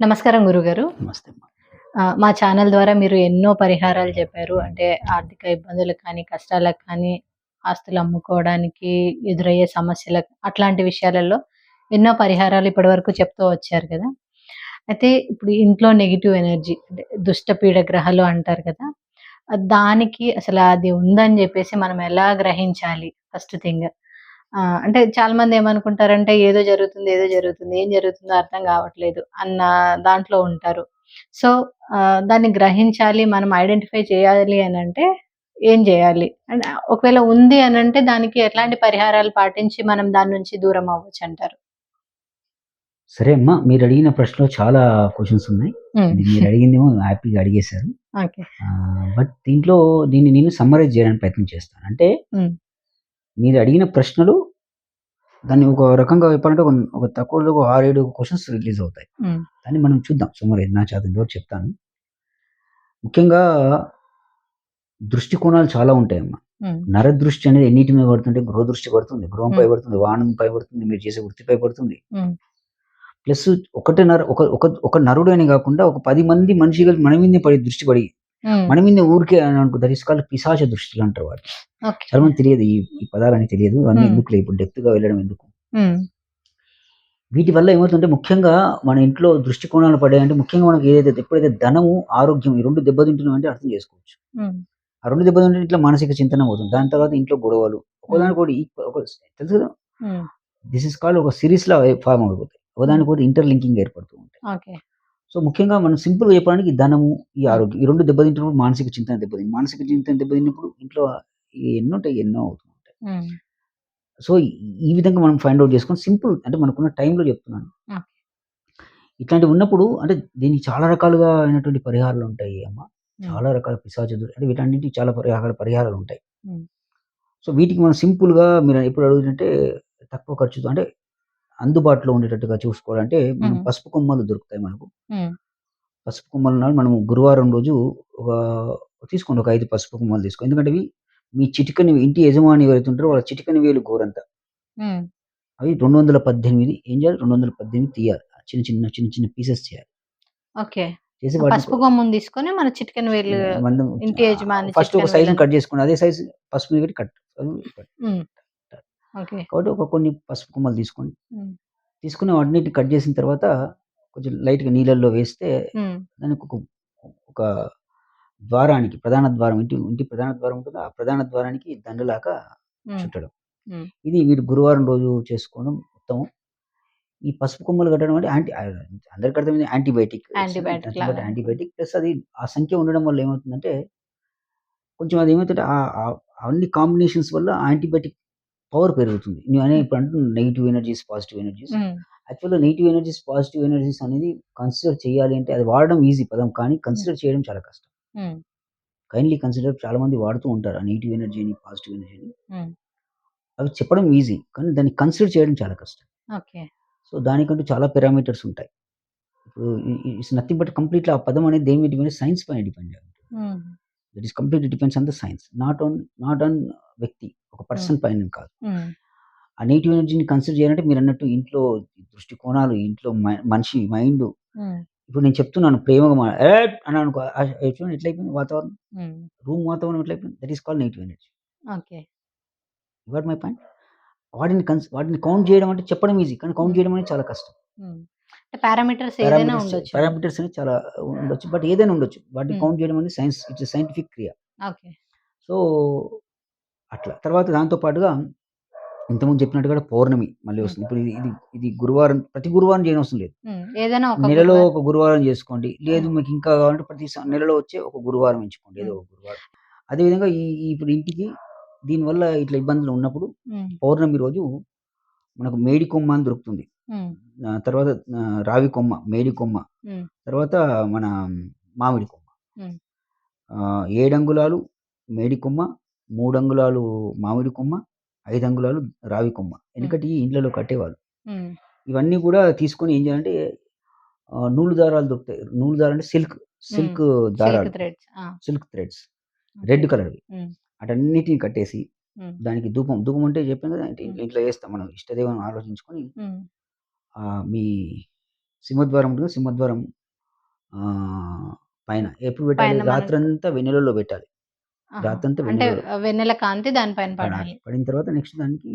నమస్కారం గురుగారు. నమస్తే మా ఛానల్ ద్వారా మీరు ఎన్నో పరిహారాలు చెప్పారు. అంటే ఆర్థిక ఇబ్బందులకు కానీ, కష్టాలకు కానీ, ఆస్తులు అమ్ముకోవడానికి ఎదురయ్యే సమస్యలకు అట్లాంటి విషయాలలో ఎన్నో పరిహారాలు ఇప్పటివరకు చెప్తూ వచ్చారు కదా! అయితే ఇప్పుడు ఇంట్లో నెగెటివ్ ఎనర్జీ అంటే దుష్ట పీడ గ్రహాలు అంటారు కదా! దానికి అసలు అది ఉందని చెప్పేసి మనం ఎలా గ్రహించాలి ఫస్ట్ థింగ్? అంటే చాలామంది ఏమనుకుంటారంటే ఏదో జరుగుతుంది, ఏదో జరుగుతుంది. ఏం జరుగుతుందో అర్థం కావట్లేదు అన్న దాంట్లో ఉంటారు. సో, దాన్ని గ్రహించాలి, మనం ఐడెంటిఫై చేయాలి అనంటే ఏం చేయాలి? అండ్ ఒకవేళ ఉంది అనంటే దానికి ఎట్లాంటి పరిహారాలు పాటించి మనం దాని నుంచి దూరం అవ్వచ్చంటారు? సరే అమ్మా. మీరడిగిన ప్రశ్నలో చాలా క్వెషన్స్ ఉన్నాయి. హ్మ్. ఇది మీరడిగిందేమో హ్యాపీగా అడిగేశారు. బట్ దీంట్లో దీన్ని నేను సమ్మరైజ్ చేయడానికి ప్రయత్నం చేస్తాను. అంటే. మీరు అడిగిన ప్రశ్నలు దాన్ని ఒక రకంగా చెప్పాలంటే ఒక తక్కువలో ఒక 6, 7 క్వెషన్స్ రిలీజ్ అవుతాయి. దాన్ని మనం చూద్దాం సమ్మరైజ్ నా చేతనైనంత వరకు చెప్తాను. ముఖ్యంగా దృష్టికోణాలు చాలా ఉంటాయమ్మా. హ్మ్. నరదృష్టి అనేది ఎన్నిటి మీద పడుతుంటే గృహ దృష్టి పడుతుంది. గృహంపై. పడుతుంది, వాహనంపై పడుతుంది, మీరు చేసే వృత్తిపై పడుతుంది. ప్లస్ ఒకటే నర ఒక ఒక నరుడు అని కాకుండా ఒక 10 మంది మనిషి కలిపి మన మీదనే పడి దృష్టి పడి. మన మీదనే ఊరికే అని అనుకో దట్ ఈస్ కాల్డ్ పిశాచ దృష్టిలు అంటారు. ఓకే. చాలా మంది తెలియదు ఈ ఈ పదాలన్నీ తెలియదు. హ్మ్. ఎందుకులే ఇప్పుడు డెప్త్‌గా వెళ్ళడం ఎందుకు. వీటి వల్ల ఏమవుతుందంటే ముఖ్యంగా మన ఇంట్లో దృష్టికోణాలు పడ్డాయంటే ముఖ్యంగా మనకి ఏదైతే ఎప్పుడైతే ధనము, ఆరోగ్యం ఈ 2 దెబ్బతింటున్నాయంటే అర్థం చేసుకోవచ్చు. ఆ 2 దెబ్బతింటే ఇంట్లో మానసిక చింతన పోతుంది. దాని తర్వాత ఇంట్లో గొడవలు. ఈక్వ ఒక తెలుసు కదా! దిస్ ఈస్ కాల్డ్ ఒక సిరీస్‌లా ఫార్మ్ అయిపోతాయి. హ్మ్. ఒకదానికొకటి ఇంటర్‌లింకింగ్ ఏర్పడుతూ ఉంటాయి. సో, ముఖ్యంగా మనం సింపుల్‌గా చెప్పడానికి ధనము, ఈ. ఆరోగ్యం ఈ 2 దెబ్బతింటున్నప్పుడు మానసిక చింతన దెబ్బతింది. మానసిక చింతన దెబ్బతిన్నప్పుడు ఇంట్లో ఎన్నో అవుతూ ఉంటాయి. హ్మ్. సో, ఈ విధంగా మనం ఫైండ్ ఔట్ చేసుకొని సింపుల్ అంటే మనకున్న టైంలో చెప్తున్నాను. ఇట్లాంటివి ఉన్నప్పుడు అంటే దీనికి చాలా రకాలుగా అయినటువంటి పరిహారాలు ఉంటాయి అమ్మా. చాలా రకాల పిశాచ దృ అంటే వీటన్నిటికి చాలా పరిహార పరిహారాలు ఉంటాయి. సో, వీటికి మనం సింపుల్‌గా మీరు ఎప్పుడు అడుగుతుంటే తక్కువ ఖర్చుతో అంటే అందుబాటులో ఉండేటట్టుగా చూసుకోవాలంటే మనం. పసుపు కొమ్మలు దొరుకుతాయి మనకు. పసుపు కొమ్మలు నాడు మనం గురువారం రోజు ఒక తీసుకోండి ఒక 5 పసుపు కొమ్మలు తీసుకో. ఎందుకంటే మీ చిటికెన ఇంటి యజమాని ఎవరైతే ఉంటారో వాళ్ళ చిటికెన వేలు గోరంత. అవి 218 ఏం చేయాలి 218 తీయాలి. చిన్న చిన్న చిన్న చిన్న పీసెస్ చేయాలి. ఓకే. చేసి పసుపు కొమ్ముని తీసుకొని మన చిటికెన వేలు ఇంటి యజమాని ఫస్ట్ ఒక వేలని కట్ చేసుకోండి. అదే సైజ్ పసుపు కట్. కాబట్టి ఒక కొన్ని పసుపు కొమ్మలు తీసుకోండి. తీసుకొని వాటిని కట్ చేసిన తర్వాత కొంచెం లైట్‌గా నీళ్ళల్లో వేస్తే. దానికి ఒక ఒక ద్వారానికి ప్రధాన ద్వారం ఇంటి ఇంటి ప్రధాన ద్వారం ఉంటుంది. ఆ ప్రధాన ద్వారానికి దండలాగా. చుట్టడం. ఇది మీరు గురువారం రోజు చేసుకోవడం ఉత్తమం. ఈ పసుపు కొమ్మలు కట్టడం అంటే యాంటీ అందరికి అర్థమైంది యాంటీబయాటిక్. యాంటీబయాటిక్ ప్లస్ అది ఆ సంఖ్య ఉండడం వల్ల ఏమవుతుందంటే కొంచెం అది ఆహ్, అన్ని కాంబినేషన్స్ వల్ల యాంటీబయాటిక్ పవర్ పెరుగుతుంది. హ్మ్. ఇప్పుడు అంటున్నాను నెగెటివ్ ఎనర్జీస్, పాజిటివ్ ఎనర్జీస్. యాక్చువల్‌గా నెగెటివ్ ఎనర్జీస్, పాజిటివ్ ఎనర్జీస్ అనేది కన్సిడర్ చేయాలి అంటే అది వాడడం ఈజీ పదం. కానీ. కన్సిడర్ చేయడం చాలా కష్టం. కైండ్లీ కన్సిడర్ చాలా మంది వాడుతూ ఉంటారు. ఆ నెగెటివ్ ఎనర్జీని, పాజిటివ్ ఎనర్జీని. అవి చెప్పడం ఈజీ. కానీ దాన్ని కన్సిడర్ చేయడం చాలా కష్టం. ఓకే. సో, దానికంటూ చాలా పారామీటర్స్ ఉంటాయి. ఇప్పుడు ఇట్స్ నథింగ్ బట్ కంప్లీట్‌లీ ఆ పదం అనేది దేని మీద సైన్స్ పైన డిపెండ్ అయి ఉంటుంది. That is completely depends on the science. Not on not on వ్యక్తి. ఒక హ్మ్. పర్సన్ పైన కాదు. హ్మ్. ఆ నెగెటివ్ ఎనర్జీని కన్సిడర్ చేయాలంటే మీరన్నట్టు ఇంట్లో దృష్టికోణాలు, ఇంట్లో మ మనిషి మైండు హ్మ్. ఇప్పుడు నేను చెప్తున్నాను ప్రేమగా ఆహ్, చూడండి ఎట్లయిపోయింది వాతావరణం. రూమ్ వాతావరణం ఎట్లయిపోయింది. That is called negative energy. Okay. Got my point? వాటిని కన్స్ వాటిని కౌంట్ చేయడం అంటే చెప్పడం ఈజీ. కానీ కౌంట్. చేయడం అనేది చాలా కష్టం. పారామీటర్స్ ఏదైనా ఉండొచ్చు. పారామీటర్స్ అనేవి చాలా ఉండొచ్చు. బట్ ఏదైనా ఉండొచ్చు. వాటిని. కౌంట్ చేయడం అనేది సైన్స్ ఇట్స్ సైంటిఫిక్ క్రియ. ఓకే. సో, అట్లా. తర్వాత దాంతో పాటుగా ఇంతకుముందు చెప్పినట్టుగా పౌర్ణమి మళ్ళీ హ్మ్. వస్తుంది. ఇప్పుడు ఇది ఇది గురువారం ప్రతి గురువారం చేయనవసరం లేదు. హ్మ్. ఏదైనా ఒక నెలలో. ఒక గురువారం చేసుకోండి. లేదు. మీకు ఇంకా కావాలంటే ప్రతి నెలలో వచ్చే ఒక గురువారం ఎంచుకోండి. ఏదో. ఒక గురువారం. అదేవిధంగా ఈ ఈ ఇప్పుడు ఇంటికి దీనివల్ల ఇట్లా ఇబ్బందులు ఉన్నప్పుడు. పౌర్ణమి రోజు మనకు మేడి కొమ్మ అని దొరుకుతుంది. తర్వాత రావి కొమ్మ, మేడి కొమ్మ. తర్వాత మన మామిడి కొమ్మ. హ్మ్. ఆహ్, 7 అంగుళాలు మేడి కొమ్మ, 3 అంగుళాలు మామిడి కొమ్మ, 5 అంగుళాలు రావి కొమ్మ. హ్మ్. వెనకటి ఇండ్లలో కట్టేవాళ్ళు. ఇవన్నీ కూడా తీసుకొని ఏం చేయాలంటే నూలు దారాలు దొరుకుతాయి. నూలు దారాలు అంటే సిల్క్. సిల్క్ దారాలు. Silk threads. రెడ్ కలర్‌వి. హ్మ్. వాటన్నిటిని కట్టేసి. దానికి ధూపం, ధూపం అంటే చెప్పాను కదా! ఇంట్లో చేస్తాం మనం ఇష్టదైవం ఆలోచించుకొని మీ సింహద్వారం ఉంటుంది సింహద్వారం పైన ఎప్పుడు పెట్టాలి? పైన మనకు రాత్రంతా వెన్నెలలో పెట్టాలి. ఆహా! రాత్రంతా అంటే వెన్నెలలో వెన్నెల కాంతి దానిపైన పడాలి. పడాలి. పడిన తర్వాత నెక్స్ట్ దానికి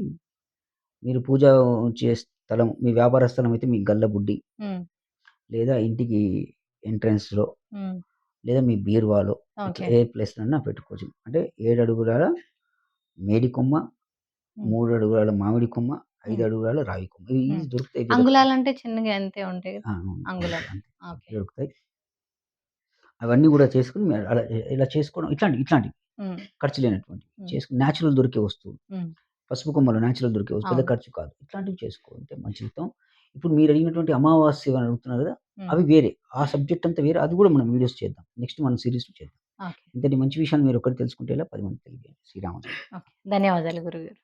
మీరు పూజ ఉంచే స్థలం మీ వ్యాపార స్థలం అయితే మీ గల్లబుడ్డి. లేదా ఇంటికి ఎంట్రన్స్‌లో హ్మ్. లేదా మీ బీరువాలో ఇట్లా ఓకే. ఏ ప్లేస్‌లోనైనా పెట్టుకోవచ్చు. అంటే 7 అడుగుల మేడి కొమ్మ. 3 అడుగుల మామిడి కొమ్మ, 5 హ్మ్. అడుగుల రావి కొమ్మ. ఇవి. ఈజీ దొరుకుతాయి. వీళ్ళకి. అంగుళాలంటే చిన్నగా అంతే ఉంటాయి. అంగుళాలు. దొరుకుతాయి. అవన్నీ కూడా చేసుకొని అలా ఇలా చేసుకోవడం ఇట్లాంటివి ఇట్లాంటివి. ఖర్చు లేనటువంటివి హ్మ్. చేసుకొని న్యాచురల్ దొరికే వస్తువులు. పసుపు కొమ్మలు న్యాచురల్ దొరికే వస్తువు. పెద్ద. ఖర్చు కాదు. ఇట్లాంటివి చేసుకుంటే మంచితం. ఇప్పుడు మీరు అడిగినటువంటి అమావాస్య అని అడుగుతున్నారు కదా! అవి వేరే. ఆ సబ్జెక్ట్ అంతా వేరే. అది కూడా మనం వీడియోస్ చేద్దాం. నెక్స్ట్ మన సీరీస్‌లో చేద్దాం. ఇంతటి మంచి విషయాలు మీరు ఒకటి తెలుసుకుంటే 10 మందికి తెలియజేయండి. శ్రీరామ. ధన్యవాదాలు గురుగారు.